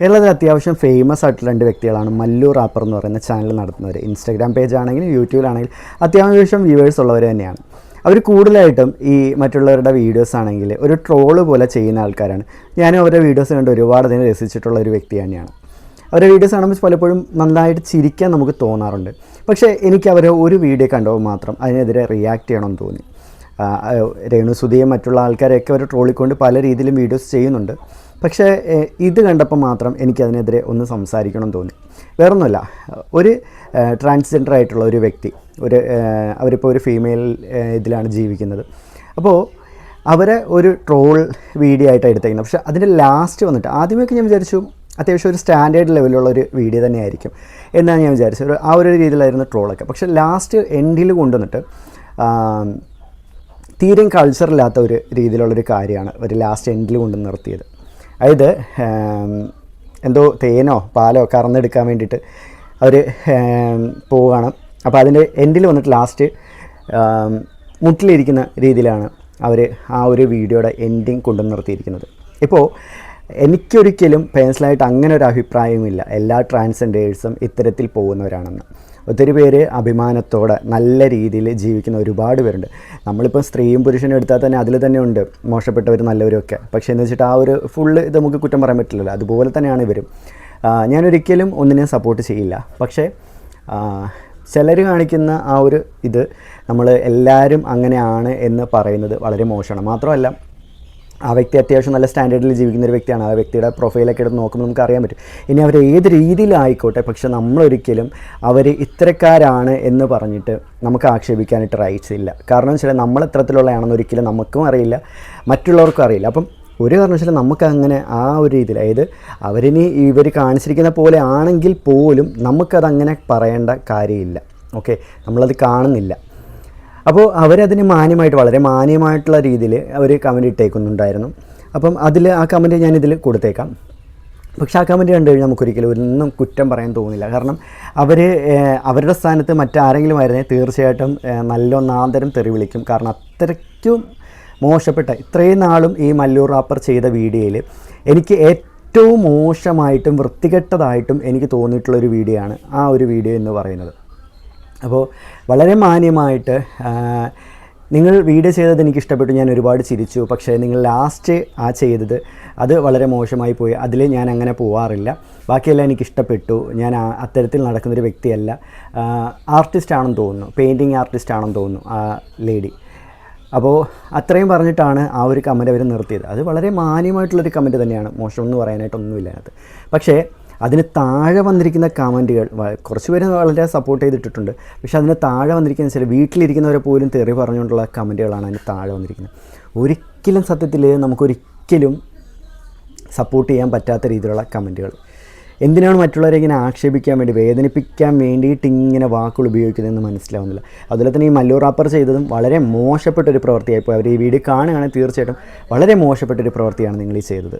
കേരളത്തിൽ അത്യാവശ്യം ഫേമസ് ആയിട്ടുള്ള രണ്ട് വ്യക്തികളാണ് മല്ലു റാപ്പർ എന്ന് പറയുന്ന ചാനൽ നടത്തുന്നവർ. ഇൻസ്റ്റാഗ്രാം പേജ് ആണെങ്കിലും യൂട്യൂബിലാണെങ്കിലും അത്യാവശ്യം വ്യൂവേഴ്സ് ഉള്ളവർ തന്നെയാണ്. അവർ കൂടുതലായിട്ടും ഈ മറ്റുള്ളവരുടെ വീഡിയോസ് ആണെങ്കിൽ ഒരു ട്രോൾ പോലെ ചെയ്യുന്ന ആൾക്കാരാണ്. ഞാനും അവരുടെ വീഡിയോസ് കണ്ട് ഒരുപാട് അതിനെ രസിച്ചിട്ടുള്ള ഒരു വ്യക്തി തന്നെയാണ്. അവരുടെ വീഡിയോസ് കാണുമ്പോൾ പലപ്പോഴും നന്നായിട്ട് ചിരിക്കാൻ നമുക്ക് തോന്നാറുണ്ട്. പക്ഷേ എനിക്ക് അവരെ ഒരു വീഡിയോ കണ്ടപ്പോൾ മാത്രം അതിനെതിരെ റിയാക്ട് ചെയ്യണമെന്ന് തോന്നി. ആ, ആ, രേണു സുധിയും മറ്റുള്ള ആൾക്കാരെയൊക്കെ അവർ ട്രോളിക്കൊണ്ട് പല രീതിയിലും വീഡിയോസ് ചെയ്യുന്നുണ്ട്. പക്ഷേ ഇത് കണ്ടപ്പോൾ മാത്രം എനിക്കതിനെതിരെ ഒന്ന് സംസാരിക്കണം തോന്നി. വേറൊന്നുമല്ല ഒരു ട്രാൻസ്ജെൻഡർ ആയിട്ടുള്ള ഒരു വ്യക്തി ഒരു അവരിപ്പോൾ ഒരു ഫീമെയിൽ ഇതിലാണ് ജീവിക്കുന്നത്. അപ്പോൾ അവരെ ഒരു ട്രോൾ വീഡിയോ ആയിട്ട് എടുത്തേക്കുന്നത്. പക്ഷേ അതിന്റെ ലാസ്റ്റ് വന്നിട്ട് ആദ്യമൊക്കെ ഞാൻ വിചാരിച്ചു അത്യാവശ്യം ഒരു സ്റ്റാൻഡേർഡ് ലെവലുള്ള ഒരു വീഡിയോ തന്നെയായിരിക്കും എന്നാണ് ഞാൻ വിചാരിച്ചത്. ആ ഒരു രീതിയിലായിരുന്നു ട്രോളൊക്കെ. പക്ഷേ ലാസ്റ്റ് എൻഡിൽ കൊണ്ടുവന്നിട്ട് തീരെയും കൾച്ചറില്ലാത്ത ഒരു രീതിയിലുള്ളൊരു കാര്യമാണ് ഒരു ലാസ്റ്റ് എൻഡിൽ കൊണ്ട് നിർത്തിയത്. അതായത് എന്തോ തേനോ പാലോ കറന്നെടുക്കാൻ വേണ്ടിയിട്ട് അവർ പോവുകയാണ്. അപ്പോൾ അതിന്റെ എൻഡിൽ വന്നിട്ട് ലാസ്റ്റ് മുട്ടിലിരിക്കുന്ന രീതിയിലാണ് അവർ ആ ഒരു വീഡിയോയുടെ എൻഡിങ് കൊണ്ടു നിർത്തിയിരിക്കുന്നത്. ഇപ്പോൾ എനിക്കൊരിക്കലും പേഴ്സണലായിട്ട് അങ്ങനെ ഒരു അഭിപ്രായവുമില്ല. എല്ലാ ട്രാൻസ്ജെൻഡേഴ്സും ഇത്തരത്തിൽ പോകുന്നവരാണെന്ന്. ഒത്തിരി പേര് അഭിമാനത്തോടെ നല്ല രീതിയിൽ ജീവിക്കുന്ന ഒരുപാട് പേരുണ്ട്. നമ്മളിപ്പോൾ സ്ത്രീയും പുരുഷനും എടുത്താൽ തന്നെ അതിൽ തന്നെ ഉണ്ട് മോശപ്പെട്ടവർ നല്ലവരൊക്കെ പക്ഷേ എന്ന് വെച്ചിട്ട് ആ ഒരു ഫുള്ള് ഇത് നമുക്ക് കുറ്റം പറയാൻ പറ്റില്ലല്ലോ. അതുപോലെ തന്നെയാണ് ഇവരും. ഞാനൊരിക്കലും ഒന്നിനെയും സപ്പോർട്ട് ചെയ്യില്ല. പക്ഷേ ചിലർ കാണിക്കുന്ന ആ ഒരു ഇത് നമ്മൾ എല്ലാവരും അങ്ങനെയാണ് എന്ന് പറയുന്നത് വളരെ മോശമാണ്. മാത്രമല്ല ആ വ്യക്തി അത്യാവശ്യം നല്ല സ്റ്റാൻഡേർഡിൽ ജീവിക്കുന്ന ഒരു വ്യക്തിയാണ്. ആ വ്യക്തിയുടെ പ്രൊഫൈലൊക്കെ എടുത്ത് നോക്കുമ്പോൾ നമുക്ക് അറിയാൻ പറ്റും. ഇനി അവർ ഏത് രീതിയിലായിക്കോട്ടെ പക്ഷെ നമ്മളൊരിക്കലും അവർ ഇത്തരക്കാരാണ് എന്ന് പറഞ്ഞിട്ട് നമുക്ക് ആക്ഷേപിക്കാനായിട്ട് റൈറ്റ്സ് ഇല്ല. കാരണം വെച്ചാൽ നമ്മൾ ഇത്തരത്തിലുള്ളതാണെന്ന് ഒരിക്കലും നമുക്കും അറിയില്ല മറ്റുള്ളവർക്കും അറിയില്ല. അപ്പം ഒരു കാരണവശാലും നമുക്ക് അങ്ങനെ ആ ഒരു രീതിയിൽ അതായത് അവരിനി ഇവർ കാണിച്ചിരിക്കുന്ന പോലെ ആണെങ്കിൽ പോലും നമുക്കതങ്ങനെ പറയേണ്ട കാര്യമില്ല. ഓക്കെ നമ്മളത് കാണുന്നില്ല. അപ്പോൾ അവരതിന് മാന്യമായിട്ട് വളരെ മാന്യമായിട്ടുള്ള രീതിയിൽ അവർ കമന്റ് ഇട്ടേക്കുന്നുണ്ടായിരുന്നു. അപ്പം അതിൽ ആ കമന്റ് ഞാനിതിൽ കൊടുത്തേക്കാം. പക്ഷേ ആ കമന്റ് കണ്ടു കഴിഞ്ഞാൽ നമുക്കൊരിക്കലും ഒന്നും കുറ്റം പറയാൻ തോന്നില്ല. കാരണം അവർ അവരുടെ സ്ഥാനത്ത് മറ്റാരെങ്കിലും ആയിരുന്നേ തീർച്ചയായിട്ടും നല്ല നല്ലൊന്നാന്തരം തെറി വിളിക്കും. കാരണം അത്രയ്ക്കും മോശപ്പെട്ട ഇത്രയും നാളും ഈ മല്ലൂർ റാപ്പർ ചെയ്ത വീഡിയോയിൽ എനിക്ക് ഏറ്റവും മോശമായിട്ടും വൃത്തികെട്ടതായിട്ടും എനിക്ക് തോന്നിയിട്ടുള്ള ഒരു വീഡിയോ ആണ് ആ ഒരു വീഡിയോ എന്ന് പറയുന്നത്. അപ്പോൾ വളരെ മാന്യമായിട്ട് നിങ്ങൾ വീഡിയോ ചെയ്തത് എനിക്ക് ഇഷ്ടപ്പെട്ടു ഞാൻ ഒരുപാട് ചിരിച്ചു. പക്ഷേ നിങ്ങൾ ലാസ്റ്റ് ആ ചെയ്തത് അത് വളരെ മോശമായി പോയി. അതിൽ ഞാൻ അങ്ങനെ പോവാറില്ല. ബാക്കിയെല്ലാം എനിക്ക് ഇഷ്ടപ്പെട്ടു ഞാൻ അത്തരത്തിൽ നടക്കുന്നൊരു വ്യക്തിയല്ല. ആർട്ടിസ്റ്റ് ആണെന്ന് തോന്നുന്നു. പെയിന്റിങ് ആർട്ടിസ്റ്റ് ആണെന്ന് തോന്നുന്നു ആ ലേഡി അപ്പോൾ അത്രയും പറഞ്ഞിട്ടാണ് ആ ഒരു കമന്റ് അവർ നിർത്തിയത്. അത് വളരെ മാന്യമായിട്ടുള്ളൊരു കമന്റ് തന്നെയാണ്. മോശമെന്ന് പറയാനായിട്ടൊന്നുമില്ല അതിനകത്ത്. പക്ഷേ അതിന് താഴെ വന്നിരിക്കുന്ന കമന്റുകൾ കുറച്ച് പേര് വളരെ സപ്പോർട്ട് ചെയ്തിട്ടുണ്ട് പക്ഷേ അതിന് താഴെ വന്നിരിക്കുന്ന ചില വീട്ടിലിരിക്കുന്നവരെ പോലും തെറി പറഞ്ഞുകൊണ്ടുള്ള കമന്റുകളാണ് അതിന് താഴെ വന്നിരിക്കുന്നത്. ഒരിക്കലും സത്യത്തിൽ നമുക്കൊരിക്കലും സപ്പോർട്ട് ചെയ്യാൻ പറ്റാത്ത രീതിയിലുള്ള കമന്റുകൾ. എന്തിനാണ് മറ്റുള്ളവരെ ഇങ്ങനെ ആക്ഷേപിക്കാൻ വേണ്ടി വേദനിപ്പിക്കാൻ വേണ്ടിയിട്ട് ഇങ്ങനെ വാക്കുകൾ ഉപയോഗിക്കുന്നതെന്ന് മനസ്സിലാവുന്നില്ല. അതുപോലെ തന്നെ ഈ മല്ലൂർ റാപ്പർ ചെയ്തതും വളരെ മോശപ്പെട്ടൊരു പ്രവൃത്തിയായിപ്പോൾ അവർ ഈ വീഡിയോ കാണുകയാണെങ്കിൽ തീർച്ചയായിട്ടും വളരെ മോശപ്പെട്ടൊരു പ്രവൃത്തിയാണ് നിങ്ങൾ ഈ ചെയ്തത്.